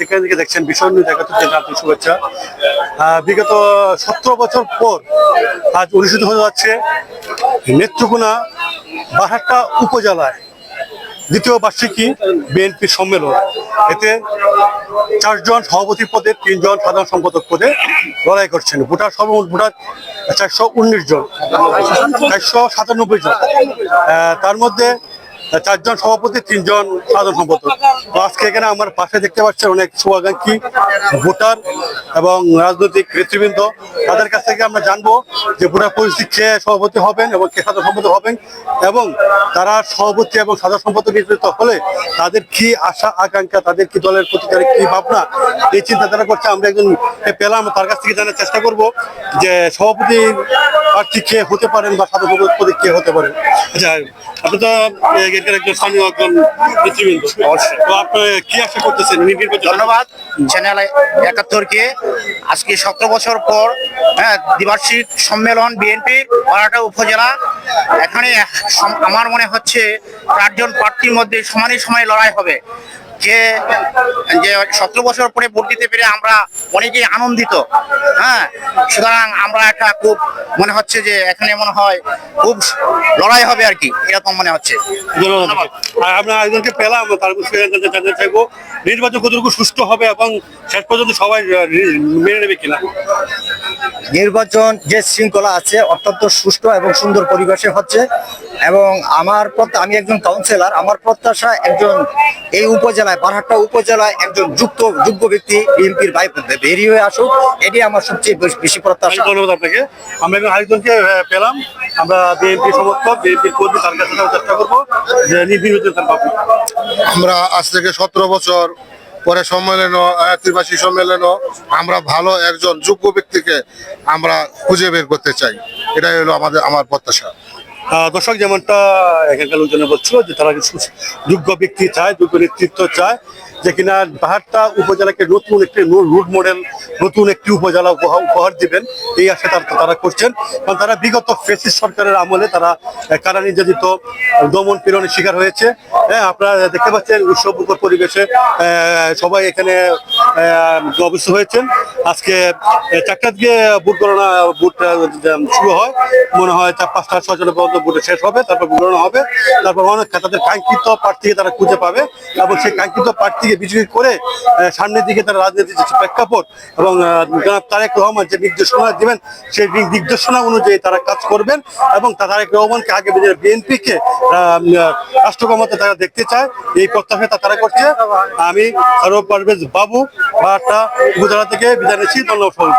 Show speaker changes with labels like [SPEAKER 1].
[SPEAKER 1] যেখান থেকে দেখছেন বিষয় নিয়ে দেখা হচ্ছে জাতীয় শুভেচ্ছা। বিগত সতেরো বছর পর আজ অনুষ্ঠিত হয়ে যাচ্ছে নেত্রকোনা বাহাট্টা উপজেলায় দ্বিতীয় বার্ষিকী বিএনপি সম্মেলন। এতে চারজন সভাপতি পদে, তিনজন সাধারণ সম্পাদক পদে লড়াই করছেন। ভোটার সর্বমোট ভোটার চারশো উনিশ জন, চারশো সাতানব্বই জন। তার মধ্যে চারজন সভাপতি, তিনজন সাধারণ সম্পাদক। আজকে এখানে আমার পাশে দেখতে পাচ্ছেন অনেক শুভাকাঙ্ক্ষী ভোটার এবং রাজনৈতিক নেতৃবৃন্দ। তাদের কাছ থেকে আমরা জানব যে ভোটার পরিস্থিতি কে সভাপতি হবেন এবং কে সাধারণ সম্পাদক হবেন এবং তারা সভাপতি এবং সাধারণ সম্পাদক নির্বাচিত হলে তাদের কি আশা, আকাঙ্ক্ষা, তাদের কি দলের প্রতি তাদের কি ভাবনা, এই চিন্তাধারা করছে। আমরা একজন পেলাম, তার কাছ থেকে জানার চেষ্টা করব যে সভাপতি প্রার্থী কে হতে পারেন বা সাধারণ সম্পাদক পদে কে হতে পারেন। আচ্ছা আপনি তো এখানকার একজন স্থানীয় একজন নেতৃবৃন্দ। তো আপনি কি আশা করতেছেন
[SPEAKER 2] ধন্যবাদ। চ্যানেল একাত্তরকে আজকে সতেরো বছর পর হ্যাঁ দ্বিবার্ষিক সম্মেলন বিএনপির পাড়াটা উপজেলা। এখানে আমার মনে হচ্ছে চারজন প্রার্থীর মধ্যে সমানে সময় লড়াই হবে। যে যে সতেরো বছর পরে ভোট দিতে পেরে আমরা অনেকেই আনন্দিত হ্যাঁ? সুতরাং আমরা একটা খুব মনে হচ্ছে যে এখানে মনে হয় খুব লড়াই হবে আর কি এরকম মনে হচ্ছে।
[SPEAKER 1] আমরা একজনকে পেলাম তার বিষয়ে জানতে জানতে চাইব নির্বাচন কতটুকু সুষ্ঠু হবে এবং শেষ পর্যন্ত সবাই মেনে নেবে কিনা?
[SPEAKER 3] নির্বাচন যে শৃঙ্খলা আছে অত্যন্ত সুষ্ঠু এবং সুন্দর পরিবেশে হচ্ছে। এবং আমার প্রত্যা- আমি একজন কাউন্সিলর আমার প্রত্যাশা একজন এই উপজেলায় বারহাট্টা উপজেলায় একজন যুক্ত যোগ্য ব্যক্তি বিএনপির ভাই বেরিয়ে হয়ে আসুক এটি আমার সবচেয়ে বেশ- বেশি প্রত্যাশা।
[SPEAKER 1] ধন্যবাদ আপনাকে। আমরা একজন আরেকজনকে পেলাম। আমরা বিএনপি সমর্থক বিএনপির কর্মী তার কাছে চেষ্টা করব। যে পাবো
[SPEAKER 4] আমরা আজ থেকে সতেরো বছর পরে সম্মেলনও ত্রিবাসী সম্মেলনও আমরা ভালো একজন যোগ্য ব্যক্তিকে আমরা খুঁজে বের করতে চাই। এটাই হলো আমাদের আমার প্রত্যাশা।
[SPEAKER 1] দর্শক যেমনটা এখানকার লোকজনে বলছিল যে তারা কিছু যোগ্য ব্যক্তি চায়, যোগ্য নেতৃত্ব চায়, যে কিনা বাহারটা উপজেলাকে নতুন একটি রুট মডেল, নতুন একটি উপজেলা উপহার উপহার দিবেন। এই আশা তারা তারা করছেন। কারণ তারা বিগত ফেসিস সরকারের আমলে তারা কারা নির্যাতিত, দমন পীড়নের শিকার হয়েছে। হ্যাঁ আপনারা দেখতে পাচ্ছেন উৎসবমুখর পরিবেশে সবাই এখানে অবস্থ হয়েছেন। আজকে চারটার দিকে ভোট গণনা ভোট শুরু হয়। মনে হয় চার পাঁচটা ছজনের পর্যন্ত ভোট শেষ হবে, তারপর গণনা হবে, তারপর অনেক তাদের কাঙ্ক্ষিত প্রার্থীকে তারা খুঁজে পাবে এবং সেই কাঙ্ক্ষিত প্রার্থীকে বিজয়ী করে সামনের দিকে তারা রাজনীতির যে প্রেক্ষাপট এবং জনাব তারেক রহমান যে নির্দেশনা দিবেন, সেই নির্দেশনা অনুযায়ী তারা কাজ করবেন এবং তারেক রহমানকে আগে বিএনপিকে রাষ্ট্র ক্ষমতা তারা দেখতে চায়, এই প্রত্যাশা তারা করছে আমি সর্ব পারভেজ বাবু বাটা উপজেলা থেকে বিদায় নিচ্ছি ধন্যবাদ।